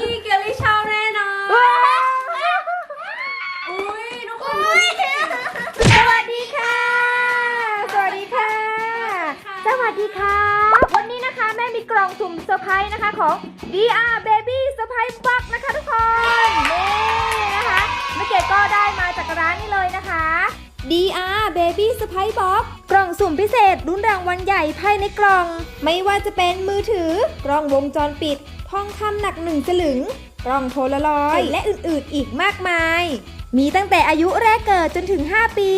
นี่เกลลี่ชอบแน่นอนอุ้ยทุกคน สวัสดีค่ะ สวัสดีค่ะ สวัสดีค่ะ วันนี้นะคะแม่มีกล่องสุ่มเซอร์ไพรส์นะคะของ DR Baby Surprise Box นะคะทุกคน นี่นะคะเมื่อกี้ก็ได้มาจากร้านนี้เลยนะคะ DR Baby Surprise Box กล่องสุ่มพิเศษรุ่นรางวัลใหญ่ภายในกล่อง ไม่ว่าจะเป็นมือถือกล้องวงจรปิด ทองคำหนักหนึ่งสลึง กล้องโพลารอยด์และอื่นๆอีกมากมาย มีตั้งแต่อายุแรกเกิดจนถึง 5 ปี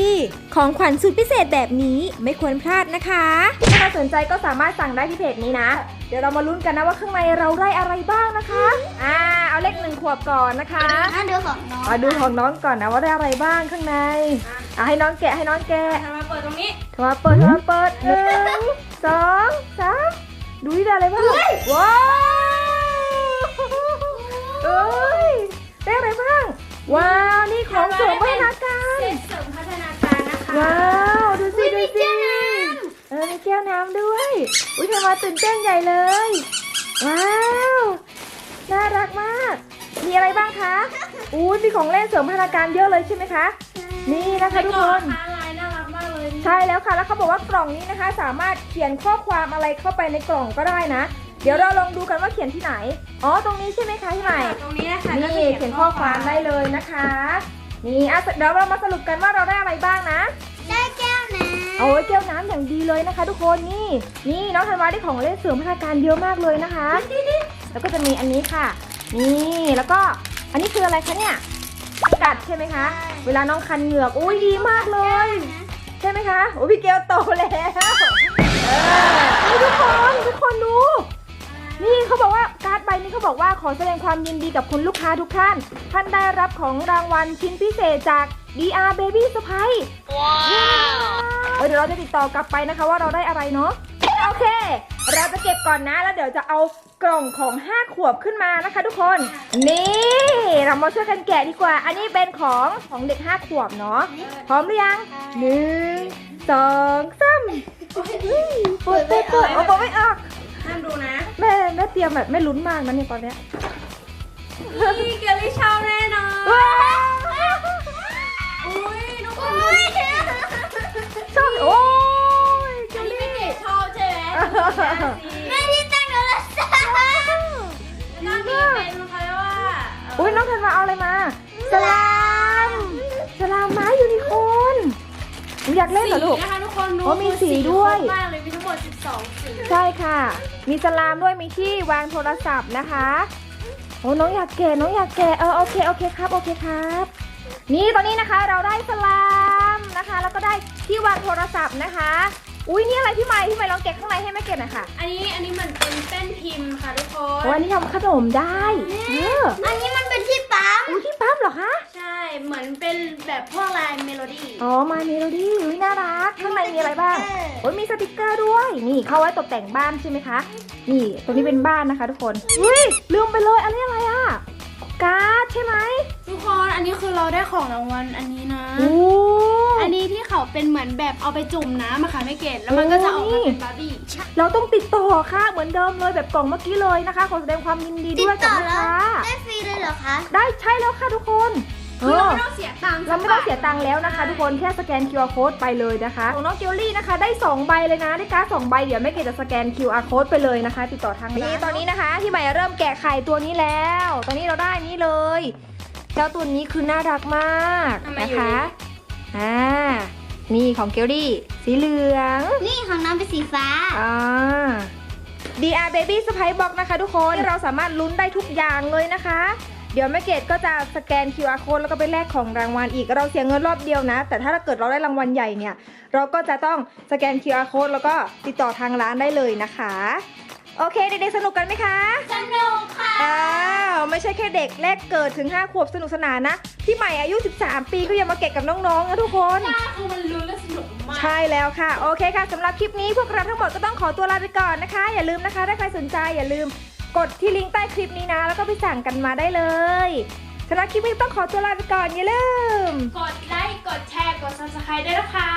ของขวัญสุดพิเศษแบบนี้ไม่ควรพลาดนะคะ ถ้าใครสนใจก็สามารถสั่งได้ที่เพจนี้นะ เดี๋ยวเรามาลุ้นกันนะว่าข้างในเราได้อะไรบ้างนะคะ อ่า เอาเลขหนึ่งขวบก่อนนะคะอะดูของน้องมาดูของน้องก่อนนะว่าได้อะไรบ้างข้างใน อะให้น้องแกะให้น้องแกะทำมาเปิดตรงนี้โทรมาเปิดโทรมาเปิดหนึ่งสองสามดูที่ได้อะไรบ้างว้าว ว้าว นี่ของเสริมพัฒนาการเซตเสริมพัฒนาการนะคะว้าวดูสิดูสิเออมีแก้วน้ำด้วยอุ้ยทำมาตื่นเต้นใหญ่เลย ว้าวน่ารักมาก มีอะไรบ้างคะอุ้ยมีของเล่นเสริมพัฒนาการเยอะเลยใช่ไหมคะ นี่นะคะทุกคน ใล้ลายน่ารักมากเลยใช่แล้วค่ะแล้วเขาบอกว่ากล่องนี้นะคะ สามารถเขียนข้อความอะไรเข้าไปในกล่องก็ได้นะ เดี๋ยวเราลองดูกันว่าเขียนที่ไหน อ๋อตรงนี้ใช่ไหมคะพี่ใหม่ ตรงนี้นะคะนี่เขียนข้อความได้เลยนะคะ นี่อะเดี๋ยวเรามาสรุปกันว่าเราได้อะไรบ้างนะ ได้แก้วน้โอ้ยแก้วน้ำอย่างดีเลยนะคะ ทุกคนนี่ นี่น้องธันวาได้ของเล่นเสริมพัฒนาการเยอะมากเลยนะคะ แล้วก็จะมีอันนี้ค่ะ นี่แล้วก็อันนี้คืออะไรคะเนี่ยกัดใช่ไหมคะ เวลาน้องคันเหงือกอุ้ยดีมากเลยใช่ไหมคะ โอ้พี่เกลโตแล้วเออนี่ทุกคนทุกคนดู นี่เขาบอกว่าการ์ดใบนี้เขาบอกว่าขอแสดงความยินดีกับคุณลูกค้าทุกท่าน ท่านได้รับของรางวัลชิ้นพิเศษจาก DR Baby Surprise ว้าวเดี๋ยวเราจะติดต่อกลับไปนะคะว่าเราได้อะไรเนาะ โอเค เราจะเก็บก่อนนะแล้วเดี๋ยวจะเอากล่องของ5ขวบขึ้นมานะคะ ทุกคน นี่เรามาช่วยกันแกะดีกว่า อันนี้เป็นของของเด็ก5ขวบเนาะพร้อมหรือยังหนึ่งสองสามเฮ้ยเปิดเปิดเปิดเอาบอกไม่ออกห้ามดูนะแม่แม่เตรียมแบบไม่ลุ้นมากนะเนี่ยตอนเนี้ยนี่เกลลี่ชอบแน่นอนว้าวอุ้ยทุกคนำอุ้ยชอบโอ้ หนูอยากเล่นเหรอลูก นะคะทุกคนดูโอ้มีสีด้วยครบมากเลยมีทั้งหมด 12 สีใช่ค่ะ มีสลามด้วยมีที่วางโทรศัพท์นะคะโอ้น้องอยากแกะน้องอยากแกะเออโอเคโอเคครับโอเคครับ นี่ตอนนี้นะคะเราได้สลามนะคะ แล้วก็ได้ที่วางโทรศัพท์นะคะ อุ้ยนี่อะไรพี่ใหม่พี่ใหม่ลองแกะข้างในให้แม่เก็บหน่อยค่ะอันนี้อันนี้มันเป็นเส้นพิมพ์ค่ะทุกคโอ้นอันนี้ทำขนมได้เออ อัน โลดี้อ๋อมาเมโลดี้อุ้ยน่ารัก ข้างในมีอะไรบ้างโอ้ยมีสติกเกอร์ด้วย นี่เข้าไว้ตกแต่งบ้านใช่ไหมคะ นี่ตรงนี้เป็นบ้านนะคะทุกคนอุ้ยลืมไปเลย อันนี้อะไรอะ การ์ดใช่ไหมทุกคนอันนี้คือเราได้ของรางวัลอันนี้นะ โอ้อันนี้ที่เขาเป็นเหมือนแบบเอาไปจุ่มน้ำอะค่ะไม่เกตแล้วมันก็จะออกมาเป็นบาร์บี้ เราต้องติดต่อค่ะเหมือนเดิมเลยแบบกล่องเมื่อกี้เลยนะคะ ขอแสดงความยินดีติดด้วยกับต่อลูกแล้วค้า ได้ฟรีเลยเหรอคะ ได้ใช่แล้วค่ะทุกคนเอ คือเราอไม่ต้องเสียตังค์เราไม่ต้องเสียตังค์แล้วนะคะ ทุกคนแค่สแกน QR code ไปเลยนะคะของน้องเกลลี่นะคะ ได้ 2 ใบเลยนะได้การ์ด2ใบเดี๋ยวแม่เกดจะสแกน QR code ไปเลยนะคะ ติดต่อทางนี้ตอนนี้นะคะที่ใหม่เริ่มแกะไข่ตัวนี้แล้ว ตอนนี้เราได้นี่เลยเจ้าตัวนี้คือน่ารักมากนะคะอ่านี่ของเกลลี่สีเหลือง นี่ของน้องเป็นสีฟ้าอ่า DR Baby Surprise Box นะคะทุกคนเราสามารถลุ้นได้ทุกอย่างเลยนะคะ เดี๋ยวแม่เกดก็จะสแกน QR code แล้วก็ไปแลกของรางวัลอีก เราเสียเงินรอบเดียวนะ แต่ถ้าเกิดเราได้รางวัลใหญ่เนี่ย เราก็จะต้องสแกน QR code แล้วก็ติดต่อทางร้านได้เลยนะคะ โอเคเด็กๆสนุกกันไหมคะ สนุกค่ะอ้าวไม่ใช่แค่เด็กแรกเกิดถึง 5 ขวบสนุกสนานนะ พี่ใหม่อายุ 13 ปีก็ยังมาเก็บกับน้องๆนะทุกคนคือมันลุ้นและสนุกมาก ใช่แล้วค่ะ โอเคค่ะสำหรับคลิปนี้พวกเราทั้งหมดก็ต้องขอตัวลาไปก่อนนะคะ อย่าลืมนะคะถ้าใครสนใจอย่าลืม กดที่ลิงก์ใต้คลิปนี้นะ แล้วก็ไปสั่งกันมาได้เลยสำหรับคลิปนี้ต้องขอตัวลาไปก่อนอย่าลืม กดไลค์ กดแชร์ กด subscribe ด้วยนะคะ